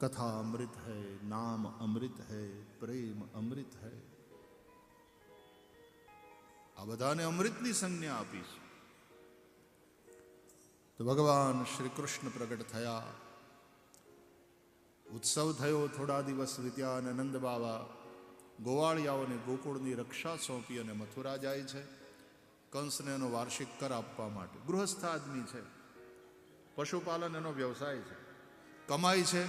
कथा अमृत है नाम अमृत है प्रेम अमृत है આ બધાને અમૃતની સંજ્ઞા આપી છે તો ભગવાન શ્રી કૃષ્ણ પ્રગટ થયા ઉત્સવ થયો થોડા દિવસ વીત્યા અને નંદ બાવા ગોવાળિયાઓને ગોકુળની રક્ષા સોંપી અને મથુરા જાય છે કંસને એનો વાર્ષિક કર આપવા માટે ગૃહસ્થ આદમી છે પશુપાલન એનો વ્યવસાય છે કમાઈ છે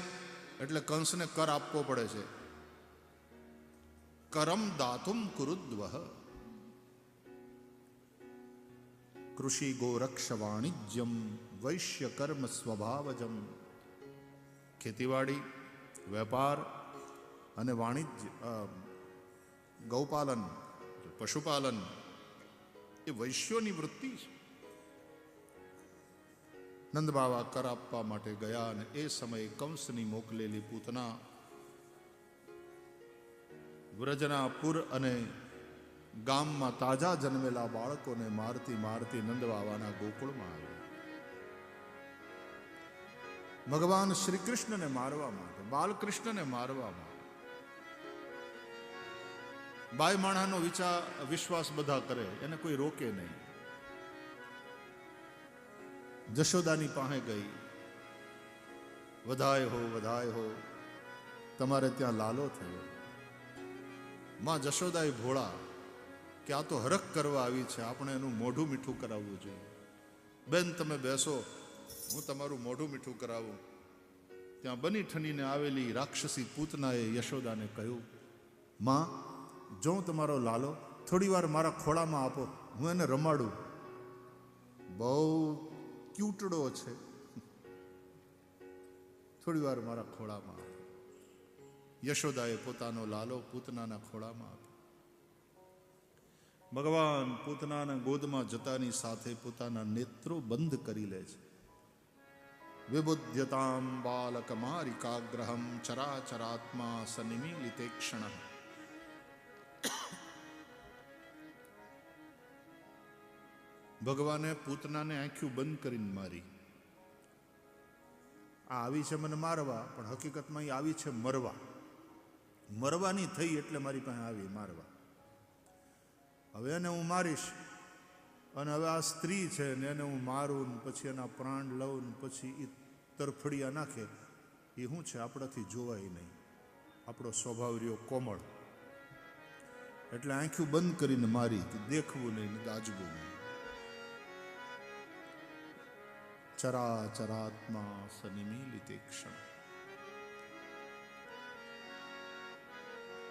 એટલે કંસને કર આપવો પડે છે. કરમ દાતુમ કુરુદ્વહ. કૃષિ ગોરક્ષ વાણિજ્યમ વૈશ્ય કર્મ સ્વભાવજમ. ખેતીવાડી, વેપાર અને વાણિજ્ય ગૌપાલન, પશુપાલન એ વૈશ્યોની વૃત્તિ છે. નંદ બાવા કર આપવા માટે ગયા અને એ સમયે કંસની મોકલેલી પૂતના વ્રજના પુર અને ગામમાં તાજા જન્મેલા બાળકોને મારતી મારતી નંદબાવાના ગોકુળમાં આવ્યા ભગવાન શ્રી કૃષ્ણને મારવા માટે, બાલકૃષ્ણને મારવા માટે. બાય માણાનો વિચાર વિશ્વાસ બધા કરે, એને કોઈ રોકે નહીં. જશોદાની પાસે ગઈ. વધાય હો વધાય હો, તમારે ત્યાં લાલો થયો. માં જશોદાએ ભોળા કે આ તો હરખ કરવા આવી છે, આપણે એનું મોઢું મીઠું કરાવવું જોઈએ. બેન, તમે બેસો, હું તમારું મોઢું મીઠું કરાવું. ત્યાં બની ઠનીને આવેલી રાક્ષસી પૂતનાએ યશોદાને કહ્યું, માં, જો તમારો લાલો થોડી વાર મારા ખોળામાં આપો, હું એને રમાડું. બહુ ક્યુટડો છે. થોડી વાર મારા ખોળામાં યશોદાએ પોતાનો લાલો પૂતનાના ખોળામાં આપ્યો. ભગવાન પૂતનાના ગોદમાં જતાની સાથે પોતાના નેત્રો બંધ કરી લે છે. વિબુદ્ધતામ બાલકમારિકાગ્રહમ ચરાચરાત્મા સનિમિલિતે ક્ષણ. ભગવાને પૂતનાને આંખ્યું બંધ કરીને મારી. આ આવી છે મને મારવા, પણ હકીકતમાં એ આવી છે મરવા. મરવાની થઈ એટલે મારી પાસે આવી મારવા. હવે એને હું મારીશ, અને હવે આ સ્ત્રી છે ને એને હું મારું, ને પછી એના પ્રાણ લઉં, ને પછી એ તરફડિયા નાખે. એ શું છે? આપણાથી જોવાય નહીં. આપણો સ્વભાવ રહ્યો કોમળ. એટલે આંખ્યું બંધ કરીને મારી, કે દેખવું નહીં દાજવું નહીં. चराचरात्मा सनिमीलिते क्षम्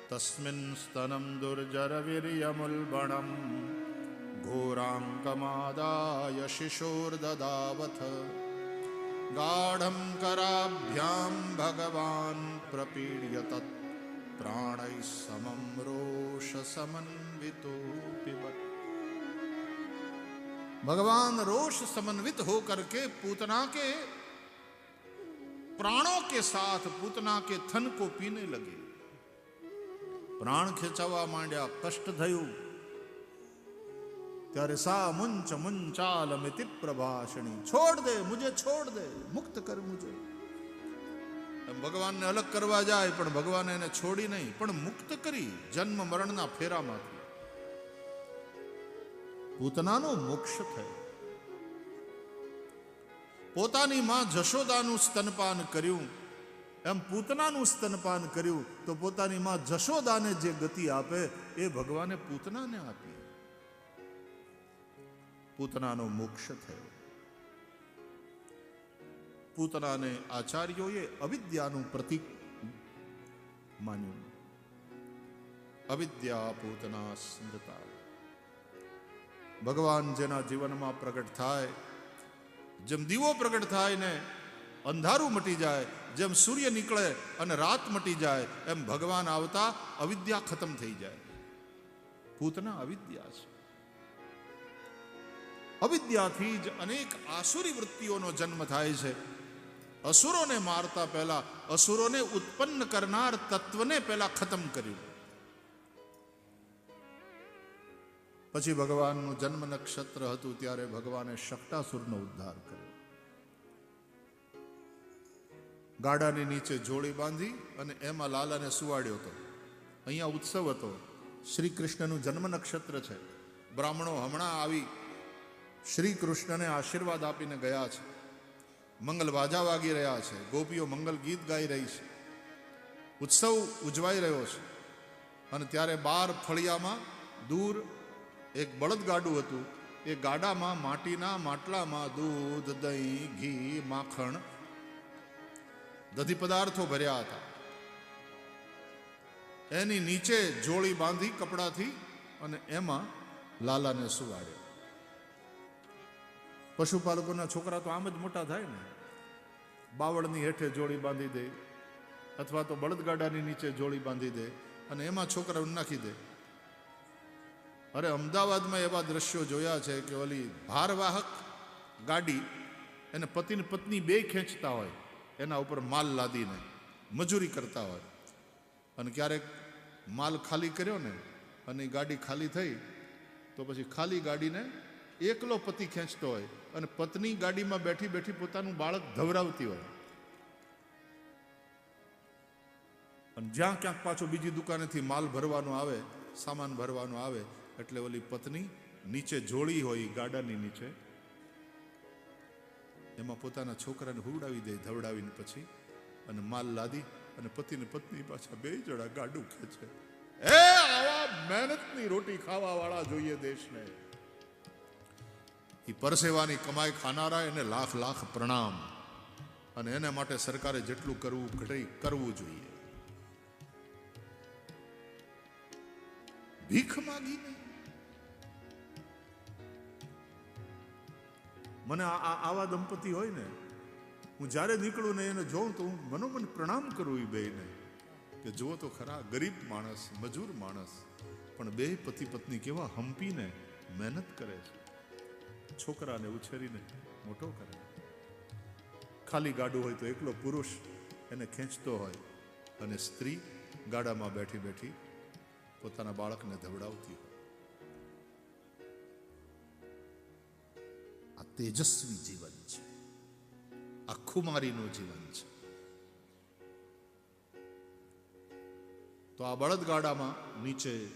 तस्मिन् स्तनं दुर्जरवीर्यमुल्बणम् घोराङ्कमादाय शिशोर्ददावथ। गाढं कराभ्यां भगवान् प्रपीड्य तत् प्राणैः समं रोषसमन्वितोऽपि भगवान रोष समन्वित होकर के पूतना के प्राणों के साथ पूतना के थन को पीने लगे પ્રાણ ખેંચાવા માંડ્યા કષ્ટ થયું ત્યારે સા મુંચ મુંચાલ મિતિ પ્રભાષણી છોડ દે મુજે છોડ દે મુક્ત કર મુજે એમ ભગવાનને અલગ કરવા જાય પણ ભગવાને એને છોડી નહીં પણ મુક્ત કરી જન્મ મરણના ફેરામાંથી પૂતનાનો મોક્ષ થયો. પોતાની માં જશોદાનું સ્તનપાન કર્યું. એમ પૂતનાનું સ્તનપાન કર્યું તો પોતાની માં જશોદાને જે ગતિ આપે એ ભગવાને પૂતનાને આપી. પૂતનાનો મોક્ષ થયો. પૂતનાને આચાર્યોએ અવિદ્યાનું પ્રતીક માન્યું. અવિદ્યા પૂતના સ્મૃતા. ભગવાન જેના જીવનમાં પ્રગટ થાય, જેમ દીવો પ્રગટ થાય ને અંધારું મટી જાય, જેમ સૂર્ય નીકળે અને રાત મટી જાય, એમ ભગવાન આવતા અવિદ્યા ખતમ થઈ જાય. ભૂતના અવિદ્યા છે. અવિદ્યાથી જ અનેક આસુરી વૃત્તિઓનો જન્મ થાય છે. અસુરોને મારતા પહેલા, અસુરોને ઉત્પન્ન કરનાર તત્વને પહેલા ખતમ કર્યું. પછી ભગવાનનું જન્મ નક્ષત્ર હતું ત્યારે ભગવાને શક્ટાસુરનો ઉદ્ધાર કર્યો. ગાડાની નીચે જોડી બાંધી અને એમાં લાલાને સુવાડ્યો હતો. અહીંયા ઉત્સવ હતો. શ્રી કૃષ્ણનું જન્મ નક્ષત્ર છે. બ્રાહ્મણો હમણાં આવી શ્રી કૃષ્ણને આશીર્વાદ આપીને ગયા છે. મંગલ વાજા વાગી રહ્યા છે. ગોપીઓ મંગલ ગીત ગાઈ રહી છે. ઉત્સવ ઉજવાઈ રહ્યો છે. અને ત્યારે બાર ફળિયામાં દૂર એક બળદગાડું હતું. એ ગાડામાં માટીના માટલામાં દૂધ, દહીં, ઘી, માખણ દધી પદાર્થો ભર્યા હતા. એની નીચે જોડી બાંધી કપડાથી અને એમાં લાલાને સુવાડ્યો. પશુપાલકોના છોકરા તો આમ જ મોટા થાય ને. બાવળની હેઠે જોડી બાંધી દે અથવા તો બળદગાડાની નીચે જોડી બાંધી દે અને એમાં છોકરાઓને નાખી દે. અરે અમદાવાદમાં એવા દ્રશ્યો જોયા છે કે ઓલી ભારવાહક ગાડી એને પતિને પત્ની બે ખેંચતા હોય, એના ઉપર માલ લાદીને મજૂરી કરતા હોય. અને ક્યારેક માલ ખાલી કર્યો ને અને ગાડી ખાલી થઈ, તો પછી ખાલી ગાડીને એકલો પતિ ખેંચતો હોય અને પત્ની ગાડીમાં બેઠી બેઠી પોતાનું બાળક ધવરાવતી હોય. અને જ્યાં ક્યાંક પાછો બીજી દુકાનેથી માલ ભરવાનો આવે, સામાન ભરવાનો આવે એટલે ઓલી પત્ની નીચે જોડી હોય ગાડાની નીચે. એમાં પોતાના છોકરાને હુવડાવી દે ધવડાવીને પછી અને માલ લાદી અને પતિને પત્ની પાછા બે જણા ગાડું ખેંચે. એ આવા મહેનતની રોટી ખાવા વાળા જોઈએ દેશને. એ પરસેવાની કમાઈ ખાનારા એને લાખ લાખ પ્રણામ. અને એના માટે સરકારે જેટલું કરવું ઘટે કરવું જોઈએ. ભીખ માગી મને આવા દંપતી હોય ને, હું જ્યારે નીકળું ને એને જોઉં તો હું મનોમન પ્રણામ કરું એ બેને કે જુઓ તો ખરા, ગરીબ માણસ, મજૂર માણસ, પણ બે પતિ પત્ની કેવા હંપીને મહેનત કરે છે. છોકરાને ઉછેરીને મોટો કરે. ખાલી ગાડું હોય તો એકલો પુરુષ એને ખેંચતો હોય અને સ્ત્રી ગાડામાં બેઠી બેઠી પોતાના બાળકને ધવડાવતી હોય. તેજસ્વી જીવન છે. આ ખુમારીનું જીવન છે. તો આ બળદગાડામાં નીચે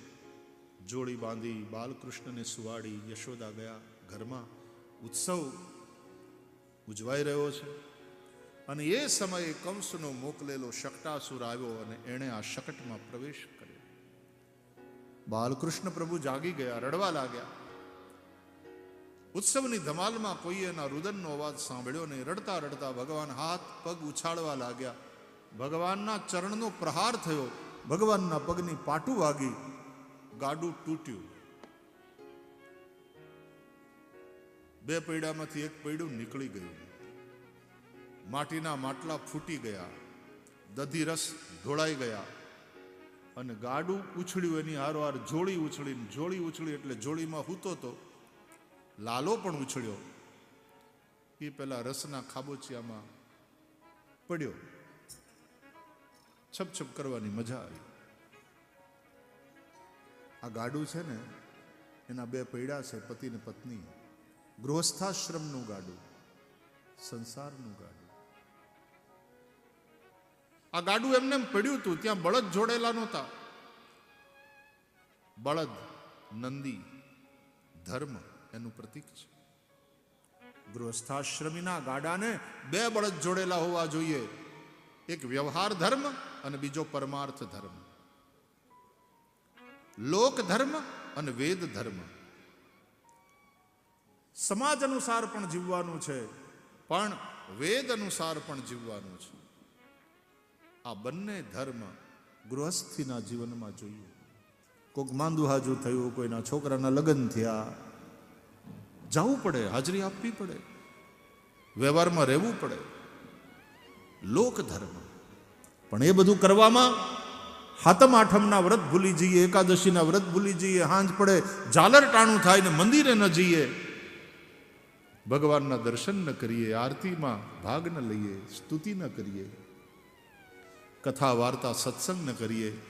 જોડી બાંધી બાલકૃષ્ણને સુવાડી યશોદા ગયા ઘરમાં. ઉત્સવ ઉજવાઈ રહ્યો છે અને એ સમયે કંસનો મોકલેલો શકટાસુર આવ્યો અને એણે આ શકટમાં પ્રવેશ કર્યો. બાલકૃષ્ણ પ્રભુ જાગી ગયા, રડવા લાગ્યા. ઉત્સવની ધમાલમાં કોઈએ એના રુદનનો અવાજ સાંભળ્યો નહીં રડતા રડતા ભગવાન હાથ, પગ ઉછાળવા લાગ્યા. ભગવાનના ચરણનો પ્રહાર થયો. ભગવાનના પગની પાટું વાગી. ગાડું તૂટ્યું. બે પૈડામાંથી એક પૈડું નીકળી ગયું. માટીના માટલા ફૂટી ગયા. દધી રસ ઢોળાઈ ગયા. અને ગાડું ઉછળ્યું, એની હારોહાર જોડી ઉછળીને જોડી ઉછળી એટલે જોડીમાં હૂતો તો લાલો પણ ઉછળ્યો. એ પેલા રસના ખાબોચિયામાં પડ્યો. છપછપ કરવાની મજા આવી. આ ગાડું છે ને, એના બે પૈડા છે પતિ ને પત્ની. ગૃહસ્થાશ્રમનું ગાડું, સંસારનું ગાડું. આ ગાડું એમને એમ પડ્યું હતું ત્યાં બળદ જોડેલા નહોતા. બળદ, નંદી, ધર્મ. એનું પ્રતીક છે. ગૃહસ્થાશ્રમીના ગાડાને બે બળદ જોડેલા હોવા જોઈએ. એક વ્યવહાર ધર્મ અને બીજો પરમાર્થ ધર્મ. લોક ધર્મ અને વેદ ધર્મ. સમાજ અનુસાર પણ જીવવાનું છે, પણ વેદ અનુસાર પણ જીવવાનું છે. આ બંને ધર્મ ગૃહસ્થીના જીવનમાં જોઈએ. કોઈક માંદુહાજુ થયું, કોઈના છોકરાના લગ્ન થયા જવું પડે, હાજરી આપવી પડે. વ્યવહારમાં રહેવું પડે. લોક ધર્મ. પણ એ બધું કરવામાં હાતમ આઠમના વ્રત ભૂલી જઈએ, એકાદશીના વ્રત ભૂલી જઈએ, હાંજ પડે, ઝાલર ટાણું થાય ને મંદિરે ન જઈએ. ભગવાનના દર્શન ન કરીએ, આરતીમાં ભાગ ન લઈએ, સ્તુતિ ન કરીએ. કથા, વાર્તા, સત્સંગ ન કરીએ.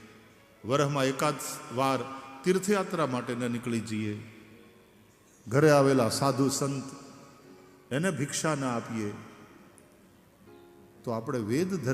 વરહમાં એકાદ વાર તીર્થયાત્રા માટે ન નીકળી જઈએ. ઘરે આવેલા સાધુ સંત એને ભિક્ષા ના આપીએ. તો આપણે વેદ